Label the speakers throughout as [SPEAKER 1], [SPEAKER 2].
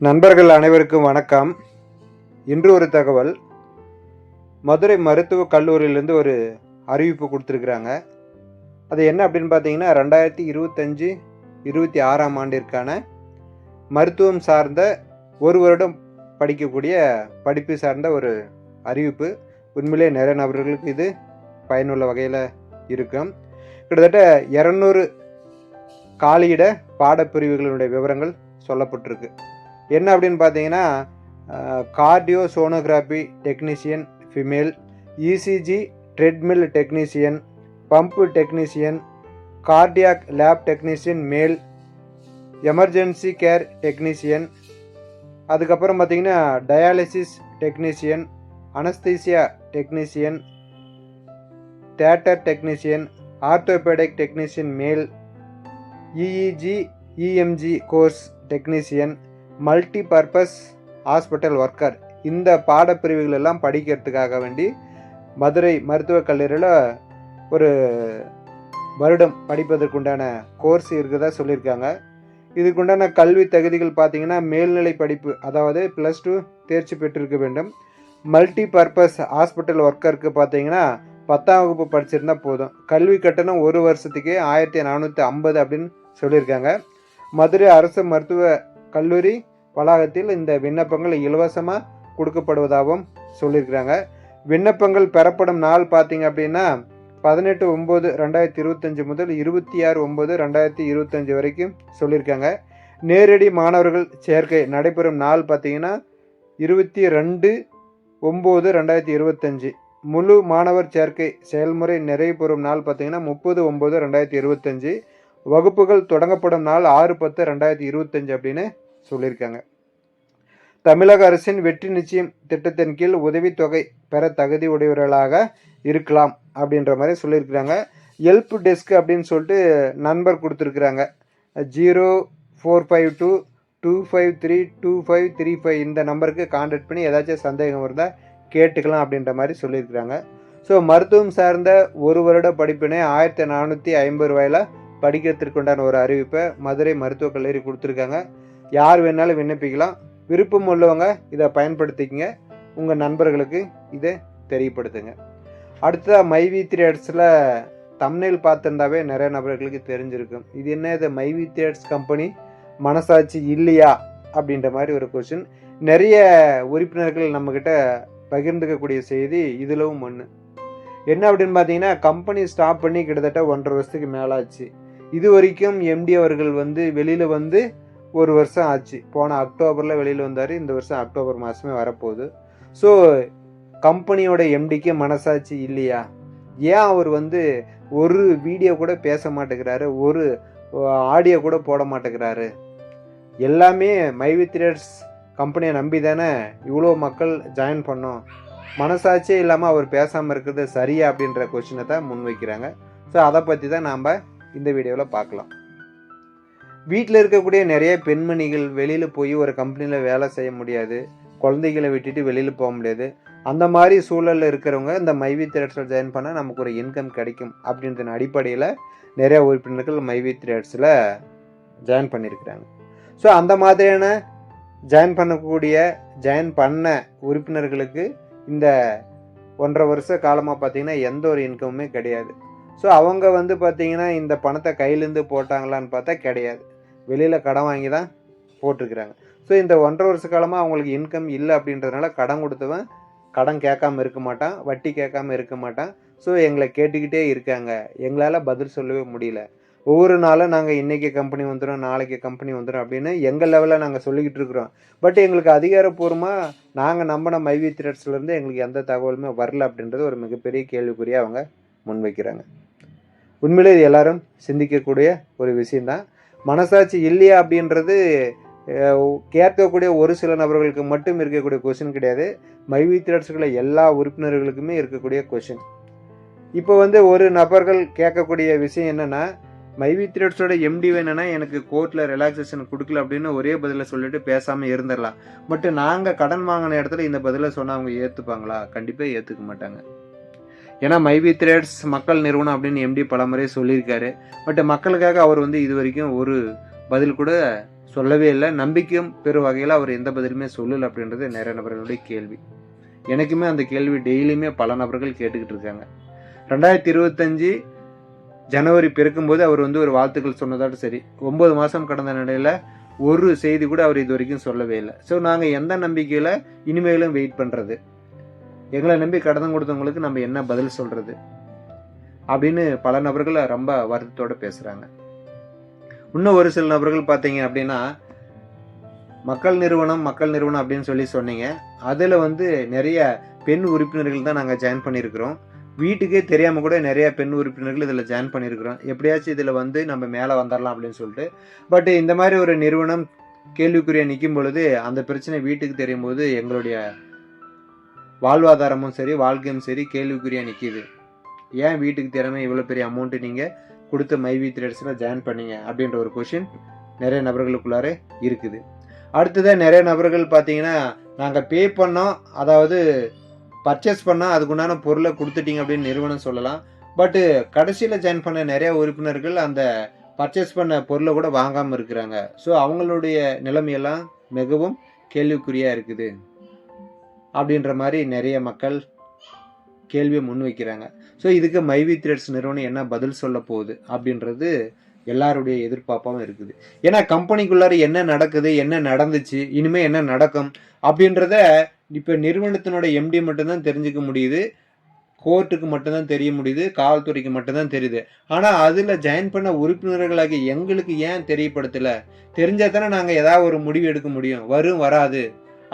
[SPEAKER 1] நண்பர்கள் அனைவருக்கும் வணக்கம். இன்று ஒரு தகவல். மதுரை மருத்துவக் கல்லூரியிலேருந்து ஒரு அறிவிப்பு கொடுத்துருக்குறாங்க. அது என்ன அப்படின்னு பார்த்தீங்கன்னா ரெண்டாயிரத்தி இருபத்தஞ்சி இருபத்தி ஆறாம் ஆண்டிற்கான மருத்துவம் சார்ந்த ஒரு வருடம் படிக்கக்கூடிய படிப்பு சார்ந்த ஒரு அறிவிப்பு. உண்மையிலே நிறைய நபர்களுக்கு இது பயனுள்ள வகையில் இருக்கும் கிட்டத்தட்ட இரநூறு காலியிட பாடப்பிரிவுகளினுடைய விவரங்கள் சொல்லப்பட்டிருக்கு. என்ன அப்படின்னு பார்த்தீங்கன்னா cardio sonography technician female ECG treadmill technician pump technician cardiac lab technician மேல் எமர்ஜென்சி கேர் டெக்னீஷியன் அதுக்கப்புறம் பார்த்தீங்கன்னா dialysis technician anaesthesia technician theatre technician orthopaedic technician மேல் EEG EMG course technician multi purpose hospital worker இந்த பாடப்பிரிவுகள் எல்லாம் படிக்கிறதுக்காக வேண்டி மதுரை மருத்துவக் கல்லூரியில் ஒரு வருடம் படிப்பதற்குண்டான கோர்ஸ் இருக்குதா சொல்லியிருக்காங்க. இதுக்குண்டான கல்வி தகுதிகள் பார்த்திங்கன்னா மேல்நிலை படிப்பு அதாவது ப்ளஸ் டூ தேர்ச்சி பெற்றிருக்க வேண்டும். மல்டி பர்பஸ் ஹாஸ்பிட்டல் ஒர்க்கருக்கு பார்த்தீங்கன்னா பத்தாம் வகுப்பு படிச்சிருந்தா போதும். கல்வி கட்டணம் ஒரு வருஷத்துக்கு ஆயிரத்தி நானூற்றி ஐம்பது அப்படின்னு சொல்லியிருக்காங்க. மதுரை அரசு மருத்துவ கல்லூரி வளாகத்தில் இந்த விண்ணப்பங்கள் இலவசமாக கொடுக்கப்படுவதாகவும் சொல்லியிருக்கிறாங்க. விண்ணப்பங்கள் பெறப்படும் நாள் பார்த்தீங்க அப்படின்னா பதினெட்டு ஒம்பது ரெண்டாயிரத்தி இருபத்தஞ்சி முதல் இருபத்தி ஆறு ஒம்பது ரெண்டாயிரத்தி இருபத்தஞ்சி வரைக்கும் சொல்லியிருக்காங்க. நேரடி மாணவர்கள் சேர்க்கை நடைபெறும் நாள் பார்த்தீங்கன்னா இருபத்தி ரெண்டு ஒம்பது ரெண்டாயிரத்தி இருபத்தஞ்சி. முழு மாணவர் சேர்க்கை செயல்முறை நிறைவு பெறும் நாள் பார்த்தீங்கன்னா முப்பது ஒம்பது ரெண்டாயிரத்தி இருபத்தஞ்சி. வகுப்புகள் தொடங்கப்படும் நாள் ஆறு பத்து ரெண்டாயிரத்தி இருபத்தஞ்சு அப்படின்னு சொல்லியிருக்காங்க. தமிழக அரசின் வெற்றி நிச்சயம் திட்டத்தின் கீழ் உதவித்தொகை பெற தகுதி உடையவர்களாக இருக்கலாம் அப்படின்ற மாதிரி சொல்லியிருக்கிறாங்க. ஹெல்ப் டெஸ்க் அப்படின்னு சொல்லிட்டு நண்பர் கொடுத்துருக்குறாங்க. Zero four five two two five three two five three five இந்த நம்பருக்கு காண்டாக்ட் பண்ணி ஏதாச்சும் சந்தேகம் இருந்தால் கேட்டுக்கலாம் அப்படின்ற மாதிரி சொல்லியிருக்கிறாங்க. ஸோ மருத்துவம் சார்ந்த ஒரு வருட படிப்பினை ஆயிரத்தி நானூற்றி ஐம்பது ரூபாயில் படிக்கிறதுக்குண்டான ஒரு அறிவிப்பை மதுரை மருத்துவக் கல்லூரி கொடுத்துருக்காங்க. யார் வேணாலும் விண்ணப்பிக்கலாம். விருப்பம் உள்ளவங்க இதை பயன்படுத்திக்கங்க. உங்கள் நண்பர்களுக்கு இதை தெரியப்படுத்துங்க. அடுத்ததாக மைவி த்ரேட்ஸில் தம்னேல் பார்த்துருந்தாவே நிறைய நபர்களுக்கு தெரிஞ்சிருக்கும். இது என்ன இது? மைவி த்ரேட்ஸ் கம்பெனி மனசாட்சி இல்லையா? அப்படின்ற மாதிரி ஒரு கொஷின் நிறைய உறுப்பினர்கள் நம்மக்கிட்ட பகிர்ந்துக்கக்கூடிய செய்தி இதிலும் ஒன்று என்ன அப்படின்னு பார்த்தீங்கன்னா கம்பெனி ஸ்டாப் பண்ணி கிட்டத்தட்ட ஒன்றரை வருஷத்துக்கு மேலாச்சு. இது வரைக்கும் எம்டி அவர்கள் வந்து வெளியில் வந்து ஒரு வருஷம் ஆச்சு. போன அக்டோபரில் வெளியில் வந்தார். இந்த வருஷம் அக்டோபர் மாதமே வரப்போகுது. ஸோ கம்பெனியோட எம்டிக்கே மனசாட்சி இல்லையா? ஏன் அவர் வந்து ஒரு வீடியோ கூட பேச மாட்டேங்கிறாரு? ஒரு ஆடியோ கூட போட மாட்டேங்கிறாரு? எல்லாமே மைவி த்ரேட்ஸ் கம்பெனியை நம்பி தானே இவ்வளோ மக்கள் ஜாயின் பண்ணோம்? மனசாட்சியே இல்லாமல் அவர் பேசாமல் இருக்கிறது சரியா அப்படின்ற கொஷினை தான் முன்வைக்கிறாங்க. ஸோ அதை பற்றி தான் நாம் இந்த வீடியோவில் பார்க்கலாம். வீட்டில் இருக்கக்கூடிய நிறைய பெண்மணிகள் வெளியில் போய் ஒரு கம்பெனியில் வேலை செய்ய முடியாது. குழந்தைகளை விட்டுட்டு வெளியில் போக முடியாது. அந்த மாதிரி சூழலில் இருக்கிறவங்க இந்த மைவி த்ரேட்ஸில் ஜாயின் பண்ணால் நமக்கு ஒரு இன்கம் கிடைக்கும் அப்படின்ற அடிப்படையில் நிறையா உறுப்பினர்கள் மைவி த்ரேட்ஸில் ஜாயின் பண்ணியிருக்கிறாங்க. ஸோ அந்த மாதிரியான ஜாயின் பண்ணக்கூடிய ஜாயின் பண்ண உறுப்பினர்களுக்கு இந்த ஒன்றரை வருஷ காலமாக பார்த்தீங்கன்னா எந்த ஒரு இன்கமுமே கிடையாது. ஸோ அவங்க வந்து பார்த்திங்கன்னா இந்த பணத்தை கையிலேருந்து போட்டாங்களான்னு பார்த்தா கிடையாது. வெளியில் கடன் வாங்கி தான் போட்டிருக்கிறாங்க. ஸோ இந்த ஒன்றரை வருஷ காலமாக அவங்களுக்கு இன்கம் இல்லை அப்படின்றதுனால கடன் கொடுத்தவன் கடன் கேட்காம இருக்க மாட்டான் வட்டி கேட்காம இருக்க மாட்டான். ஸோ எங்களை கேட்டுக்கிட்டே இருக்காங்க. எங்களால் பதில் சொல்லவே முடியல. ஒவ்வொரு நாளும் நாங்கள் இன்றைக்கி கம்பெனி வந்துடும் நாளைக்கு கம்பெனி வந்துடும் அப்படின்னு எங்கள் லெவலில் நாங்கள் சொல்லிக்கிட்டு இருக்கிறோம். பட் எங்களுக்கு அதிகாரப்பூர்வமாக நாங்கள் நம்பின மைவி த்ரெட்ஸ்லேருந்து எங்களுக்கு எந்த தகவலுமே வரல அப்படின்றது ஒரு மிகப்பெரிய கேள்விக்குறியாக அவங்க முன்வைக்கிறாங்க. உண்மையிலே இது எல்லாரும் சிந்திக்கக்கூடிய ஒரு விஷயந்தான் மனசாட்சி இல்லையா அப்படின்றது கேட்கக்கூடிய ஒரு சில நபர்களுக்கு மட்டும் இருக்கக்கூடிய கொஷின் கிடையாது. மைவி த்ரெட்ஸ்களை எல்லா உறுப்பினர்களுக்குமே இருக்கக்கூடிய கொஷின் இப்போ வந்து ஒரு நபர்கள் கேட்கக்கூடிய விஷயம் என்னென்னா மைவி த்ரெட்ஸோட எம்டி வேணும்னா எனக்கு கோர்ட்டில் ரிலாக்ஸேஷன் கொடுக்கல அப்படின்னு ஒரே பதிலை சொல்லிட்டு பேசாமல் இருந்துடலாம். பட் நாங்கள் கடன் வாங்கின இடத்துல இந்த பதிலை சொன்னால் அவங்க ஏற்றுப்பாங்களா கண்டிப்பாக ஏற்றுக்க மாட்டாங்க. ஏன்னா மைவி த்ரேட்ஸ் மக்கள் நிறுவனம் அப்படின்னு எம்டி பலமுறை சொல்லியிருக்காரு. பட் மக்களுக்காக அவர் வந்து இது வரைக்கும் ஒரு பதில் கூட சொல்லவே இல்லை. நம்பிக்கையும் பெறும் வகையில் அவர் எந்த பதிலுமே சொல்லலை அப்படின்றது நிறைய நபர்களுடைய கேள்வி. எனக்குமே அந்த கேள்வி டெய்லியுமே பல நபர்கள் கேட்டுக்கிட்டு இருக்காங்க. ரெண்டாயிரத்தி இருபத்தஞ்சி ஜனவரி பிறக்கும்போது அவர் வந்து ஒரு வாழ்த்துக்கள் சொன்னதாட்டு சரி. ஒம்பது மாதம் கடந்த நிலையில் ஒரு செய்தி கூட அவர் இது வரைக்கும் சொல்லவே இல்லை. ஸோ நாங்கள் எந்த நம்பிக்கையில் இனிமேலும் வெயிட் பண்ணுறது எங்களை நம்பி கடன் கொடுத்தவங்களுக்கு நம்ம என்ன பதில் சொல்கிறது அப்படின்னு பல நபர்கள் ரொம்ப வருத்தத்தோடு பேசுகிறாங்க இன்னும் ஒரு சில நபர்கள் பார்த்தீங்க அப்படின்னா மக்கள் நிறுவனம் மக்கள் நிறுவனம் அப்படின்னு சொல்லி சொன்னீங்க. அதில் வந்து நிறைய பெண் உறுப்பினர்கள் தான் நாங்கள் ஜாயின் பண்ணியிருக்கிறோம். வீட்டுக்கே தெரியாமல் கூட நிறைய பெண் உறுப்பினர்கள் இதில் ஜாயின் பண்ணியிருக்கிறோம். எப்படியாச்சும் இதில் வந்து நம்ம மேலே வந்துடலாம் அப்படின்னு சொல்லிட்டு. பட் இந்த மாதிரி ஒரு நிறுவனம் கேள்விக்குரிய நிற்கும் பொழுது அந்த பிரச்சனை வீட்டுக்கு தெரியும் போது எங்களுடைய வாழ்வாதாரமும் சரி வாழ்க்கையும் சரி கேள்விக்குறியாக நிற்கிது ஏன் வீட்டுக்கு திறமை இவ்வளோ பெரிய அமௌண்ட்டு நீங்கள் கொடுத்து மைவி த்ரெட்ஸில் ஜாயின் பண்ணீங்க? அப்படின்ற ஒரு கொஷின் நிறைய நபர்களுக்குள்ளார இருக்குது. அடுத்ததாக நிறைய நபர்கள் பார்த்தீங்கன்னா நாங்கள் பே பண்ணோம் அதாவது பர்ச்சேஸ் பண்ணால் அதுக்குண்டான பொருளை கொடுத்துட்டீங்க அப்படின்னு நிறுவனம் சொல்லலாம். பட்டு கடைசியில் ஜாயின் பண்ண நிறைய உறுப்பினர்கள் அந்த பர்ச்சேஸ் பண்ண பொருளை கூட வாங்காமல் இருக்கிறாங்க. ஸோ அவங்களுடைய நிலைமையெல்லாம் மிகவும் கேள்விக்குறியாக இருக்குது. அப்படின்ற மாதிரி நிறைய மக்கள் கேள்வியை முன்வைக்கிறாங்க ஸோ இதுக்கு மைவி த்ரெட்ஸ் நிறுவனம் என்ன பதில் சொல்ல போகுது அப்படின்றது எல்லாருடைய எதிர்பார்ப்பாகவும் இருக்குது. ஏன்னா கம்பெனிக்குள்ளார என்ன நடக்குது என்ன நடந்துச்சு இனிமேல் என்ன நடக்கும் அப்படின்றத இப்போ நிறுவனத்தினோட எம்டி மட்டும்தான் தெரிஞ்சுக்க முடியுது. கோர்ட்டுக்கு மட்டும்தான் தெரிய முடியுது காவல்துறைக்கு மட்டும்தான் தெரியுது. ஆனால் அதில் ஜாயின் பண்ண உறுப்பினர்களாகி எங்களுக்கு ஏன் தெரியப்படுத்தலை? தெரிஞ்சால் தானே நாங்கள் ஏதாவது ஒரு முடிவு எடுக்க முடியும். வரும் வராது.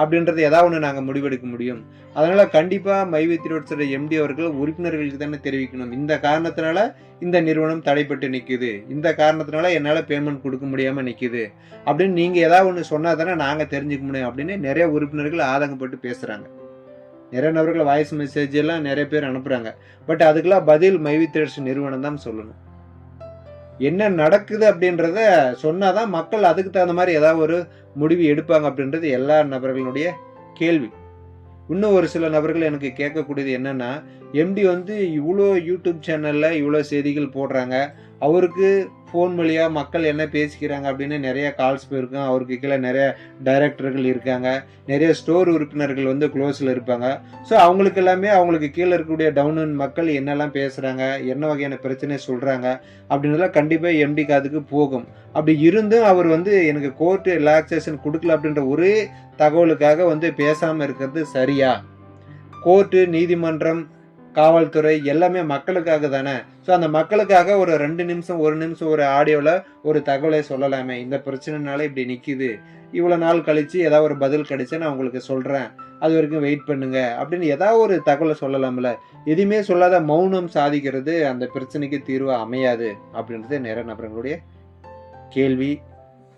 [SPEAKER 1] அப்படின்றது ஏதாவது ஒன்று நாங்கள் முடிவெடுக்க முடியும். அதனால் கண்டிப்பாக மைவி திரோட்ஸோட எம்டி அவர்கள் உறுப்பினர்களுக்கு தானே தெரிவிக்கணும். இந்த காரணத்தினால இந்த நிறுவனம் தடைப்பட்டு நிற்குது இந்த காரணத்தினால என்னால் பேமெண்ட் கொடுக்க முடியாமல் நிற்குது அப்படின்னு நீங்கள் ஏதாவது ஒன்று சொன்னால் தானே நாங்கள் தெரிஞ்சுக்க முடியும் அப்படின்னு நிறைய உறுப்பினர்கள் ஆதங்கப்பட்டு பேசுகிறாங்க நிறைய நபர்கள் வாய்ஸ் மெசேஜ் எல்லாம் நிறைய பேர் அனுப்புகிறாங்க பட் அதுக்கெல்லாம் பதில் மைவி திரட்ஸ் நிறுவனம் தான் சொல்லணும். என்ன நடக்குது அப்படின்றத சொன்னாதான் மக்கள் அதுக்கு தகுந்த மாதிரி ஏதாவது ஒரு முடிவு எடுப்பாங்க அப்படின்றது எல்லா நபர்களுடைய கேள்வி. இன்னும் ஒரு சில நபர்கள் எனக்கு கேட்கக்கூடியது என்னன்னா எம்டி வந்து இவ்வளோ யூடியூப் சேனலில் இவ்வளோ செய்திகள் போடுறாங்க. அவருக்கு ஃபோன் வழியாக மக்கள் என்ன பேசிக்கிறாங்க அப்படின்னு நிறைய கால்ஸ் போயிருக்கும் அவருக்கு கீழே நிறைய டைரக்டர்கள் இருக்காங்க. நிறைய ஸ்டோர் உறுப்பினர்கள் வந்து க்ளோஸில் இருப்பாங்க. ஸோ அவங்களுக்கு எல்லாமே அவங்களுக்கு கீழே இருக்கக்கூடிய டவுன் மக்கள் என்னெல்லாம் பேசுகிறாங்க என்ன வகையான பிரச்சனை சொல்கிறாங்க அப்படின்றதெல்லாம் கண்டிப்பாக எம்டி காதுக்கு போகும். அப்படி இருந்தும் அவர் வந்து எனக்கு கோர்ட்டு ரிலாக்ஸேஷன் கொடுக்கல அப்படின்ற ஒரே தகவலுக்காக வந்து பேசாமல் இருக்கிறது சரியா? கோர்ட்டு நீதிமன்றம் காவல்துறை எல்லாமே மக்களுக்காக தானே? ஸோ அந்த மக்களுக்காக ஒரு ரெண்டு நிமிஷம் ஒரு நிமிஷம் ஒரு ஆடியோவில் ஒரு தகவலை சொல்லலாமே. இந்த பிரச்சனைனால இப்படி நிற்கிது இவ்வளோ நாள் கழித்து ஏதாவது ஒரு பதில் கிடைச்சா நான் உங்களுக்கு சொல்கிறேன் அது வரைக்கும் வெயிட் பண்ணுங்க. அப்படின்னு ஏதாவது ஒரு தகவலை சொல்லலாம்ல. எதுவுமே சொல்லாத மௌனம் சாதிக்கிறது அந்த பிரச்சனைக்கு தீர்வு அமையாது. அப்படின்றது நிறைய நபர்களுடைய கேள்வி.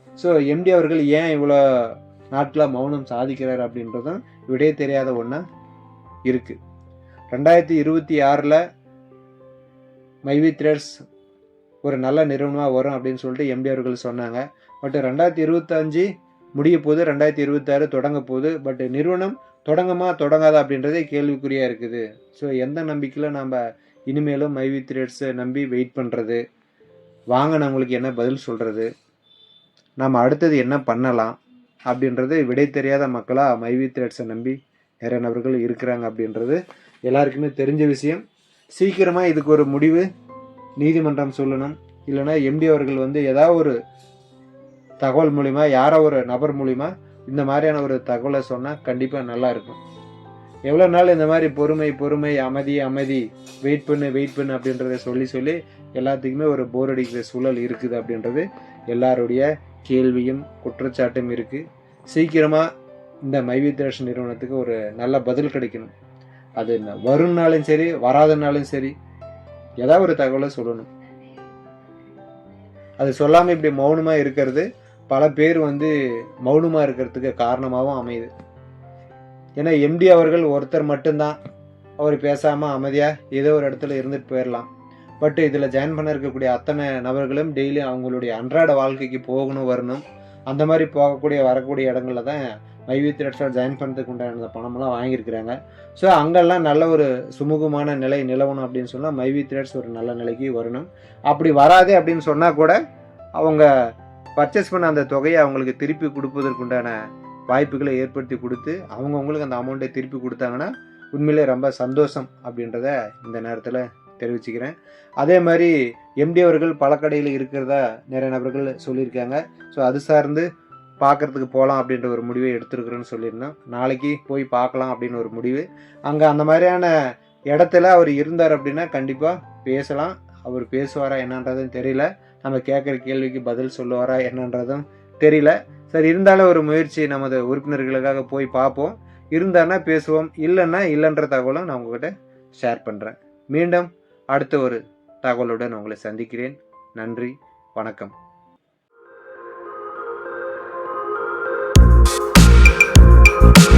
[SPEAKER 1] ஸோ எம்டி அவர்கள் ஏன் இவ்வளோ நாட்டில் மௌனம் சாதிக்கிறார் அப்படின்றதும் விடைய தெரியாத ஒன்றா இருக்குது ரெண்டாயிரத்தி இருபத்தி ஆறில் மைவி த்ரெட்ஸ் ஒரு நல்ல நிறுவனமாக வரும் அப்படின்னு சொல்லிட்டு எம்பிஆர்கள் அவர்கள் சொன்னாங்க. பட் ரெண்டாயிரத்தி இருபத்தஞ்சு முடிய போது ரெண்டாயிரத்தி இருபத்தாறு தொடங்க போகுது பட் நிறுவனம் தொடங்குமா தொடங்காதா அப்படின்றதே கேள்விக்குறியாக இருக்குது. ஸோ எந்த நம்பிக்கையில் நம்ம இனிமேலும் மைவி த்ரெட்ஸை நம்பி வெயிட் பண்ணுறது வாங்கினவங்களுக்கு என்ன பதில் சொல்கிறது நம்ம அடுத்தது என்ன பண்ணலாம்? அப்படின்றது விடை தெரியாத மக்களாக மைவி த்ரெட்ஸை நம்பி நிறைய நபர்கள் இருக்கிறாங்க அப்படின்றது எல்லாருக்குமே தெரிஞ்ச விஷயம். சீக்கிரமாக இதுக்கு ஒரு முடிவு நீதிமன்றம் சொல்லணும். இல்லைன்னா எம்டி அவர்கள் வந்து ஏதாவது ஒரு தகவல் மூலிமா யாரோ ஒரு நபர் மூலிமா இந்த மாதிரியான ஒரு தகவலை சொன்னால் கண்டிப்பாக நல்லா இருக்கும். எவ்வளோ நாள் இந்த மாதிரி பொறுமை பொறுமை அமைதி அமைதி வெயிட் பண்ணு வெயிட் பண்ணு அப்படின்றத சொல்லி சொல்லி எல்லாத்துக்குமே ஒரு போர் அடிக்கிற சூழல் இருக்குது அப்படின்றது எல்லாருடைய கேள்வியும் குற்றச்சாட்டும் இருக்குது சீக்கிரமாக இந்த மைவித்ரேஷன் நிறுவனத்துக்கு ஒரு நல்ல பதில் கிடைக்கணும். அது என்ன வரும்னாலும் சரி வராதனாலும் சரி ஏதாவது ஒரு தகவலை சொல்லணும். அது சொல்லாமல் இப்படி மௌனமாக இருக்கிறது பல பேர் வந்து மௌனமாக இருக்கிறதுக்கு காரணமாகவும் அமையுது. ஏன்னா எம்டி அவர்கள் ஒருத்தர் மட்டும்தான். அவர் பேசாமல் அமைதியாக ஏதோ ஒரு இடத்துல இருந்துட்டு போயிடலாம் பட் இதில் ஜாயின் பண்ண இருக்கக்கூடிய அத்தனை நபர்களும் டெய்லி அவங்களுடைய அன்றாட வாழ்க்கைக்கு போகணும் வரணும். அந்த மாதிரி போகக்கூடிய வரக்கூடிய இடங்களில் தான் மைவி த்ரெட்ஸாக ஜாயின் பண்ணுறதுக்கு உண்டான அந்த பணமெல்லாம் வாங்கியிருக்கிறாங்க. ஸோ அங்கெல்லாம் நல்ல ஒரு சுமூகமான நிலை நிலவணும் அப்படின்னு சொன்னால் மைவி த்ரெட்ஸ் ஒரு நல்ல நிலைக்கு வரணும். அப்படி வராது அப்படின்னு சொன்னால் கூட அவங்க பர்ச்சேஸ் பண்ண அந்த தொகையை அவங்களுக்கு திருப்பி கொடுப்பதற்குண்டான வாய்ப்புகளை ஏற்படுத்தி கொடுத்து அவங்கவுங்களுக்கு அந்த அமௌண்ட்டை திருப்பி கொடுத்தாங்கன்னா உண்மையிலே ரொம்ப சந்தோஷம் அப்படின்றத இந்த நேரத்தில் தெரிவிச்சுக்கிறேன். அதே மாதிரி எம்டி அவர்கள் பழக்கடையில் இருக்கிறதா நிறைய நபர்கள் சொல்லியிருக்காங்க. ஸோ அது சார்ந்து பார்க்கறதுக்கு போகலாம் அப்படின்ற ஒரு முடிவை எடுத்துருக்குறேன்னு சொல்லியிருந்தோம் நாளைக்கு போய் பார்க்கலாம் அப்படின்னு ஒரு முடிவு. அங்கே அந்த மாதிரியான இடத்துல அவர் இருந்தார் அப்படின்னா கண்டிப்பாக பேசலாம். அவர் பேசுவாரா என்னன்றதும் தெரியல. நம்ம கேட்குற கேள்விக்கு பதில் சொல்லுவாரா என்னன்றதும் தெரியல. சரி இருந்தாலும் ஒரு முயற்சி நமது உறுப்பினர்களுக்காக போய் பார்ப்போம். இருந்தான்னா பேசுவோம். இல்லைன்னா இல்லைன்ற தகவலும் நான் உங்ககிட்ட ஷேர் பண்ணுறேன் மீண்டும் அடுத்த ஒரு தகவலுடன் உங்களை சந்திக்கிறேன். நன்றி வணக்கம். Bye.